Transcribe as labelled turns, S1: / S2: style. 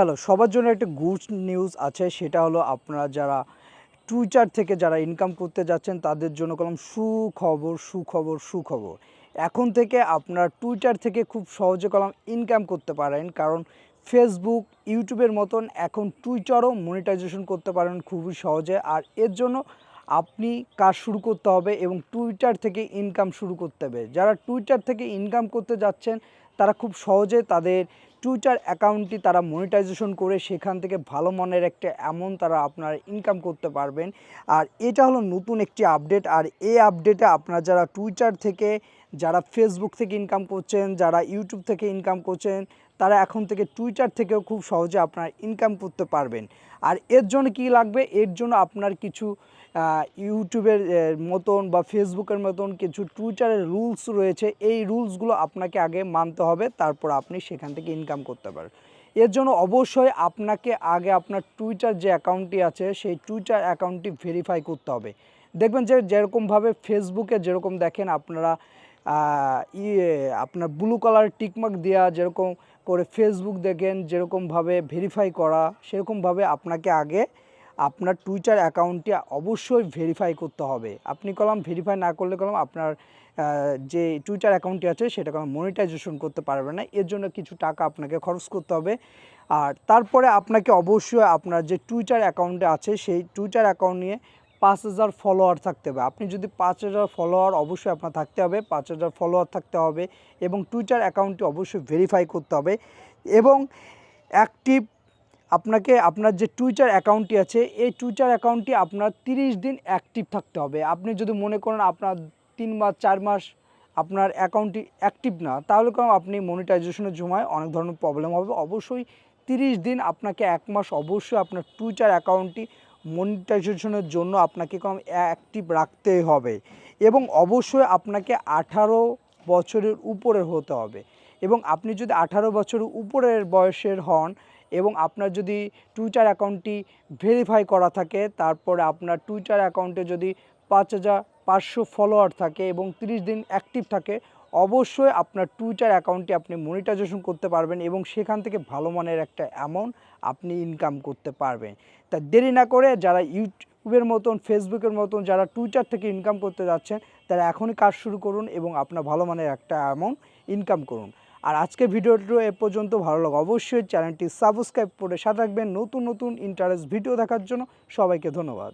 S1: Hello, সবার জন্য একটা গুড নিউজ আছে, সেটা হলো আপনারা যারা টুইটার থেকে যারা ইনকাম করতে যাচ্ছেন, তাদের জন্য কলম সুখবর সুখবর সুখবর। এখন থেকে আপনারা টুইটার থেকে খুব সহজে কলম ইনকাম করতে পারেন, কারণ ফেসবুক ইউটিউবের মতন এখন টুইটারও মনিটাইজেশন করতে পারেন খুবই সহজে, আর এর জন্য আপনি কাজ শুরু করতে হবে এবং টুইটার থেকে ইনকাম শুরু করতে হবে। যারা টুইটার থেকে ইনকাম করতে যাচ্ছেন, তারা খুব সহজে তাদের টুইটার অ্যাকাউন্টটি তারা মনিটাইজেশন করে সেখান থেকে ভালো মনের একটা অ্যামাউন্ট তারা আপনার ইনকাম করতে পারবেন। আর এটা হলো নতুন একটি আপডেট আর এই আপডেটে আপনারা যারা টুইটার থেকে, যারা ফেসবুক থেকে ইনকাম করছেন, যারা ইউটিউব থেকে ইনকাম করছেন, তারা এখন থেকে টুইটার থেকেও খুব সহজে আপনার ইনকাম করতে পারবেন। আর এর জন্য কি লাগবে? এর জন্য আপনার কিছু ইউটিউবের মতন বা ফেসবুকের মতন কিছু টুইটারের রুলস রয়েছে। এই রুলসগুলো আপনাকে আগে মানতে হবে, তারপর আপনি সেখান থেকে ইনকাম করতে পারেন এর জন্য অবশ্যই আপনাকে আগে আপনার টুইটার যে অ্যাকাউন্টটি আছে, সেই টুইটার অ্যাকাউন্টটি ভেরিফাই করতে হবে। দেখবেন যে যেরকমভাবে ফেসবুকে যেরকম দেখেন আপনারা ইয়ে আপনার ব্লু কালার টিকমার্ক দেওয়া যেরকম করে ফেসবুক দেখেন যেরকমভাবে ভেরিফাই করা সেরকমভাবে আপনাকে আগে আপনার টুইটার অ্যাকাউন্টটি অবশ্যই ভেরিফাই করতে হবে। আপনি কলম ভেরিফাই না করলে কলম আপনার যে টুইটার অ্যাকাউন্টটি আছে সেটা কলম মনিটাইজেশন করতে পারবে না। এর জন্য কিছু টাকা আপনাকে খরচ করতে হবে। আর তারপরে আপনাকে অবশ্যই আপনার যে টুইটার অ্যাকাউন্টে আছে সেই টুইটার অ্যাকাউন্ট নিয়ে পাঁচ হাজার ফলোয়ার থাকতে হবে। আপনি যদি পাঁচ হাজার ফলোয়ার অবশ্যই আপনার থাকতে হবে, পাঁচ হাজার ফলোয়ার থাকতে হবে এবং টুইটার অ্যাকাউন্টটি অবশ্যই ভেরিফাই করতে হবে। এবং অ্যাক্টিভ আপনাকে আপনার যে টুইটার অ্যাকাউন্টটি আছে, এই টুইটার অ্যাকাউন্টটি আপনার তিরিশ দিন অ্যাক্টিভ থাকতে হবে। আপনি যদি মনে করেন আপনার তিন মাস, চার মাস আপনার অ্যাকাউন্টটি অ্যাক্টিভ না, তাহলে কারণ আপনি মনিটাইজেশনের সময় অনেক ধরনের প্রবলেম হবে। অবশ্যই তিরিশ দিন আপনাকে এক মাস অবশ্যই আপনার টুইটার অ্যাকাউন্টটি মনিটাইজেশনের জন্য আপনাকে কম অ্যাক্টিভ রাখতেই হবে। এবং অবশ্যই আপনাকে আঠারো বছরের উপরের হতে হবে। এবং আপনি যদি আঠারো বছরের উপরের বয়সের হন এবং আপনার যদি টুইটার অ্যাকাউন্টটি ভেরিফাই করা থাকে, তারপরে আপনার টুইটার অ্যাকাউন্টে যদি পাঁচ হাজার পাঁচশো ফলোয়ার থাকে এবং তিরিশ দিন অ্যাক্টিভ থাকে, অবশ্যই আপনার টুইটার অ্যাকাউন্টটি আপনি মনিটাইজেশন করতে পারবেন এবং সেখান থেকে ভালো মানের একটা অ্যামাউন্ট আপনি ইনকাম করতে পারবেন। তা দেরি না করে যারা ইউটিউবের মতন, ফেসবুকের মতন যারা টুইটার থেকে ইনকাম করতে যাচ্ছেন, তারা এখনই কাজ শুরু করুন এবং আপনার ভালো মানের একটা অ্যামাউন্ট ইনকাম করুন। আর আজকে ভিডিওটি এ পর্যন্ত ভালো লাগে অবশ্যই চ্যানেলটি সাবস্ক্রাইব করে সাথে রাখবেন নতুন নতুন ইন্টারেস্ট ভিডিও দেখার জন্য সবাইকে ধন্যবাদ।